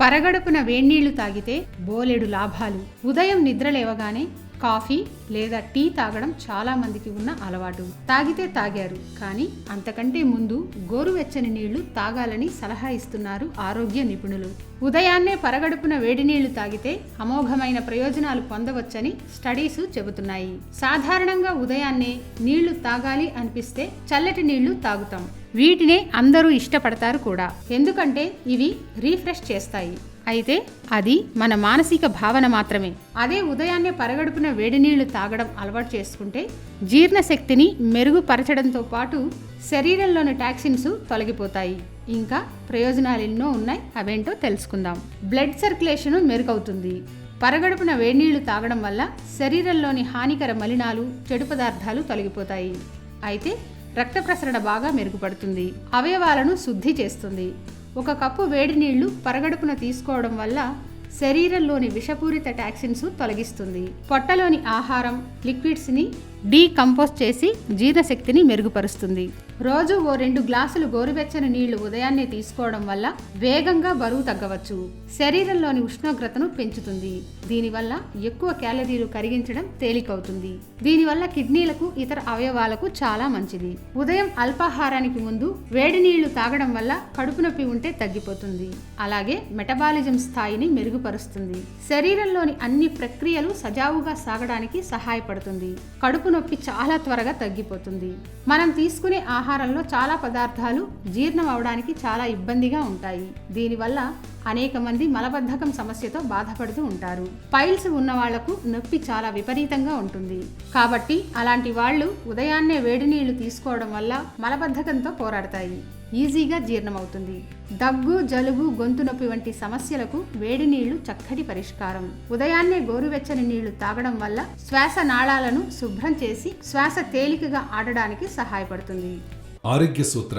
పరగడుపున వేణీళ్ళు తాగితే బోలెడు లాభాలు. ఉదయం నిద్ర లేవగానే కాఫీ లేదా టీ తాగడం చాలా మందికి ఉన్న అలవాటు. తాగితే తాగారు కానీ అంతకంటే ముందు గోరువెచ్చని నీళ్ళు తాగాలని సలహా ఇస్తున్నారు ఆరోగ్య నిపుణులు. ఉదయాన్నే పరగడుపున వేడి నీళ్ళు తాగితే అమోఘమైన ప్రయోజనాలు పొందవచ్చని స్టడీస్ చెబుతున్నాయి. సాధారణంగా ఉదయాన్నే నీళ్ళు తాగాలి అనిపిస్తే చల్లటి నీళ్ళు తాగుతాం. వీటినే అందరూ ఇష్టపడతారు కూడా. ఎందుకంటే ఇవి రీఫ్రెష్ చేస్తాయి. అయితే అది మన మానసిక భావన మాత్రమే. అదే ఉదయాన్నే పరగడుపున వేడి నీళ్ళు తాగడం అలవాటు చేసుకుంటే జీర్ణశక్తిని మెరుగుపరచడంతో పాటు శరీరంలోని టాక్సిన్స్ తొలగిపోతాయి. ఇంకా ప్రయోజనాలు ఎన్నో ఉన్నాయి అవేంటో తెలుసుకుందాం. బ్లడ్ సర్క్యులేషన్ మెరుగవుతుంది. పరగడుపున వేడినీళ్ళు తాగడం వల్ల శరీరంలోని హానికర మలినాలు చెడు పదార్థాలు తొలగిపోతాయి. అయితే రక్త ప్రసరణ బాగా మెరుగుపడుతుంది. అవయవాలను శుద్ధి చేస్తుంది. ఒక కప్పు వేడి నీళ్ళు పరగడుపున తీసుకోవడం వల్ల శరీరంలోని విషపూరిత టాక్సిన్స్ తొలగిస్తుంది. పొట్టలోని ఆహారం లిక్విడ్స్ని డీకంపోజ్ చేసి జీర్ణశక్తిని మెరుగుపరుస్తుంది. రోజు ఓ రెండు గ్లాసులు గోరువెచ్చని నీళ్ళు ఉదయాన్నే తీసుకోవడం వల్ల వేగంగా బరువు తగ్గవచ్చు. శరీరంలోని ఉష్ణోగ్రతను పెంచుతుంది. దీనివల్ల ఎక్కువ క్యాలరీలు కరిగించడం తేలికవుతుంది. దీనివల్ల కిడ్నీలకు ఇతర అవయవాలకు చాలా మంచిది. ఉదయం అల్పాహారానికి ముందు వేడి నీళ్ళు తాగడం వల్ల కడుపు నొప్పి ఉంటే తగ్గిపోతుంది. అలాగే మెటబాలిజం స్థాయిని మెరుగుపరుస్తుంది. శరీరంలోని అన్ని ప్రక్రియలు సజావుగా సాగడానికి సహాయపడుతుంది. కడుపు నొప్పి చాలా త్వరగా తగ్గిపోతుంది. మనం తీసుకునే ఆహారంలో చాలా పదార్థాలు జీర్ణం అవడానికి చాలా ఇబ్బందిగా ఉంటాయి. దీనివల్ల అనేక మంది మలబద్ధకం సమస్యతో బాధపడుతూ ఉంటారు. పైల్స్ ఉన్న వాళ్ళకు నొప్పి చాలా విపరీతంగా ఉంటుంది. కాబట్టి అలాంటి వాళ్ళు ఉదయాన్నే వేడి నీళ్ళు తీసుకోవడం వల్ల మలబద్ధకంతో పోరాడతాయి. ఈజీగా జీర్ణమవుతుంది. దగ్గు జలుబు గొంతు నొప్పి వంటి సమస్యలకు వేడి నీళ్ళు చక్కటి పరిష్కారం. ఉదయాన్నే గోరువెచ్చని నీళ్ళు తాగడం వల్ల శ్వాస నాళాలను శుభ్రం చేసి శ్వాస తేలికగా ఆడడానికి సహాయపడుతుంది. ఆరోగ్య సూత్ర